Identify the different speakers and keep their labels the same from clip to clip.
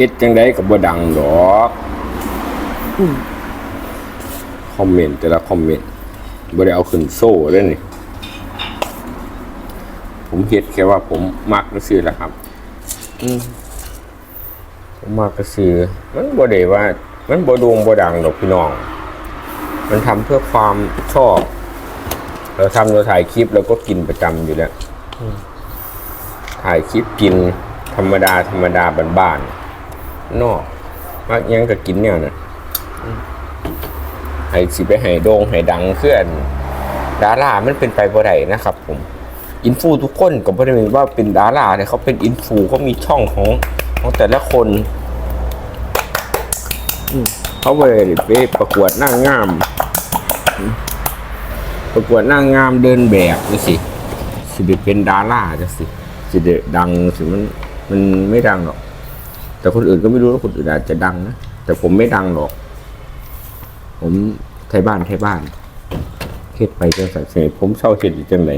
Speaker 1: เฮ็ดจังไดก็บ่ดังดอกคอมเมนต์แต่ละคอมเมนต์บ่ได้เอาขึ้นโซ่เลยนี่ ผมเฮ็ดแค่ว่าผมมักซื่อๆแหละครับอืมผมมักก็คือมันบ่ได้ว่า มันบ่โด่งบ่ดังดอกพี่น้อง มันทำเพื่อความชอบ เราทำเราถ่ายคลิปเราก็กินประจำอยู่แล้วอืมถ่ายคลิปกินธรรมดาธรรมดาบ้านๆ นอกมักยังก็กินเนี่ยนะอืมให้สิไปให้โด่งให้ดังเคลื่อนดารามันเป็นไปบ่ได้นะครับ ผม อินฟูทุกคนก็ไม่ได้เป็นว่าเป็นดาราเนี่ยเขาเป็นอินฟูเขามีช่องของของแต่ละคนอืมเขาไปไปประกวดนางงามอืมประกวดนางงามเดินแบบนี่สิ สิไปเป็นดาราจะสิ สิเดดังสิมันมันไม่ดังหรอก แต่คนอื่นก็ไม่รู้ว่าคนอื่นอาจจะดังนะแต่ผมไม่ดังหรอก ผมไทยบ้านไทยบ้านเฮ็ดไปจังสันเสยผมเช่าเฮ็ดอยู่จังไหน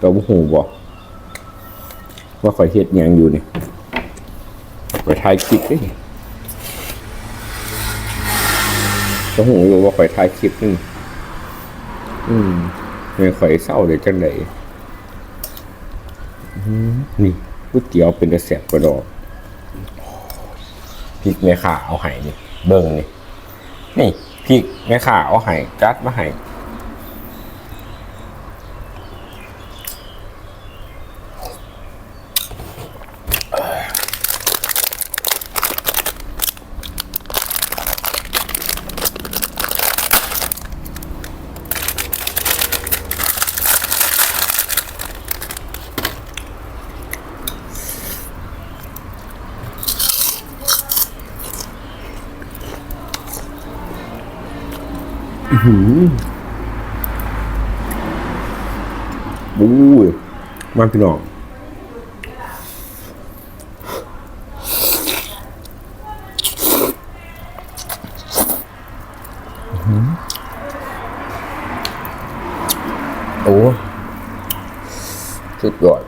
Speaker 1: ตัวหูบอกว่าข่อยเฮ็ดยังอยู่นี่ข่อยถ่ายคลิปนี่ตัวหูอยู่ว่าข่อยถ่ายคลิปนี่อืมไม่ข่อยเศร้าเลยจังไหือนี่ ก๋วยเตี๋ยวเป็นกระแสบกระดอกพริกแม่ข่าเอาไห้นี่เบิ่งนี่นี่พริกแม่ข่าเอาไห้จัดมาไห้ บู๊ยมาพี่น้องโอ้สุดยอด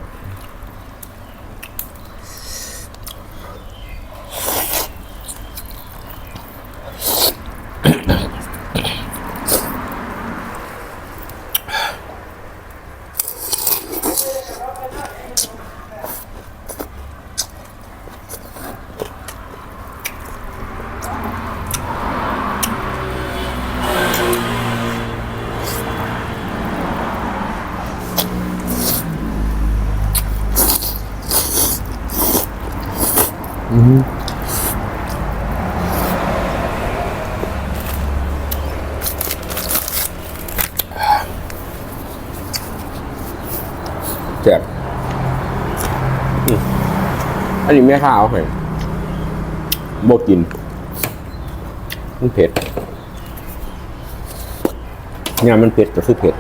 Speaker 1: อันนี้แม่ข้าวเอาให้บกิน มันเผ็ดงานมันเผ็ดก็คือเผ็ด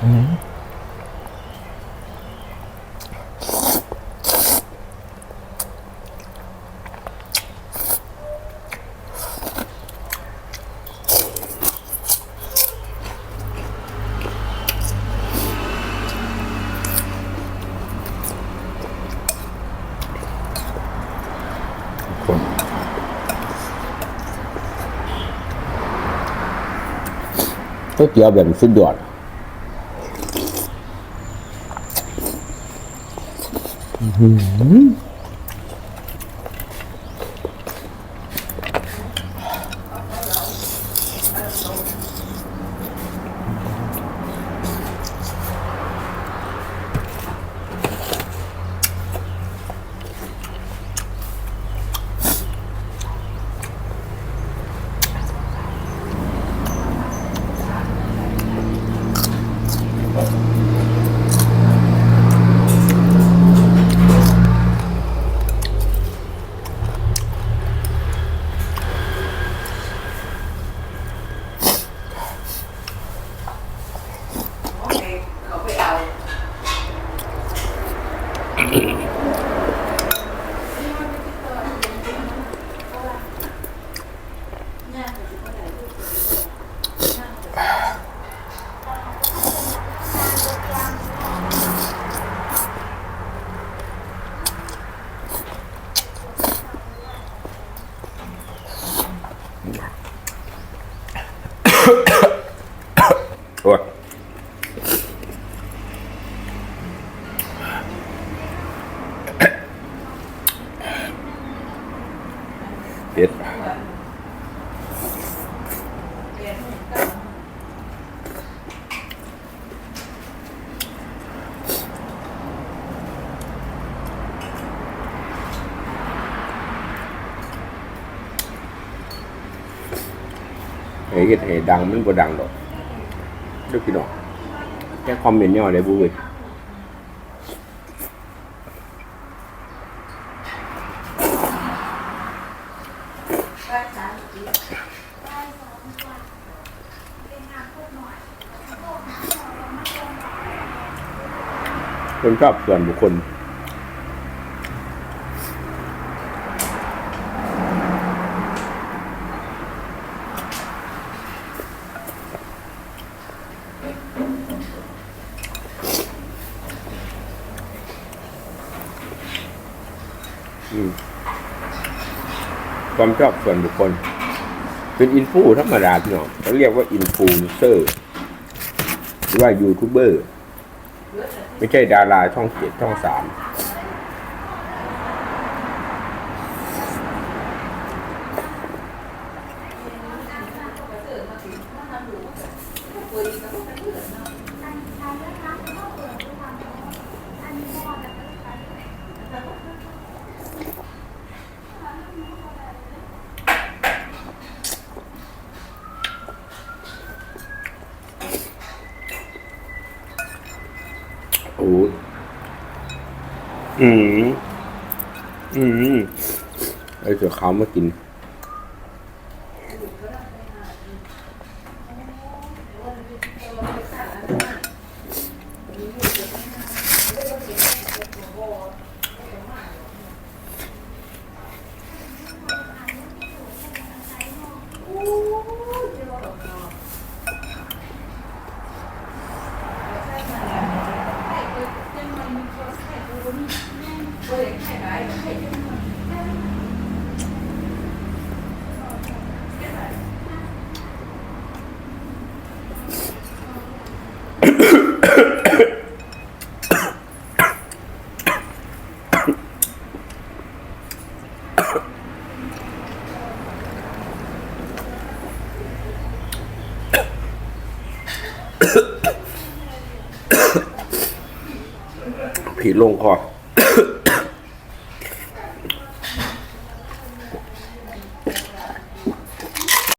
Speaker 1: คน ก๋วยเตี๋ยวแบบสุดยอดอืม โอ้ยเผ็ด เฮ้ยเฮ็ดให้ดังมันบ่ดังดอกเดูพี่น้องแค่คอมเมนต์ย่อได้บุ้ยคนชอบส่วนบุคคล อืม ความชอบส่วนบุคคล เป็นอินฟูธรรมดาพี่น้องเขาเรียกว่าอินฟูเซอร์หรือว่ายูทูบเบอร์ ไม่ใช่ดาราช่องเจ็ดช่องสาม โอ้ยอืม อืม ไอ้เสือขาวมากิน ผีลงคอ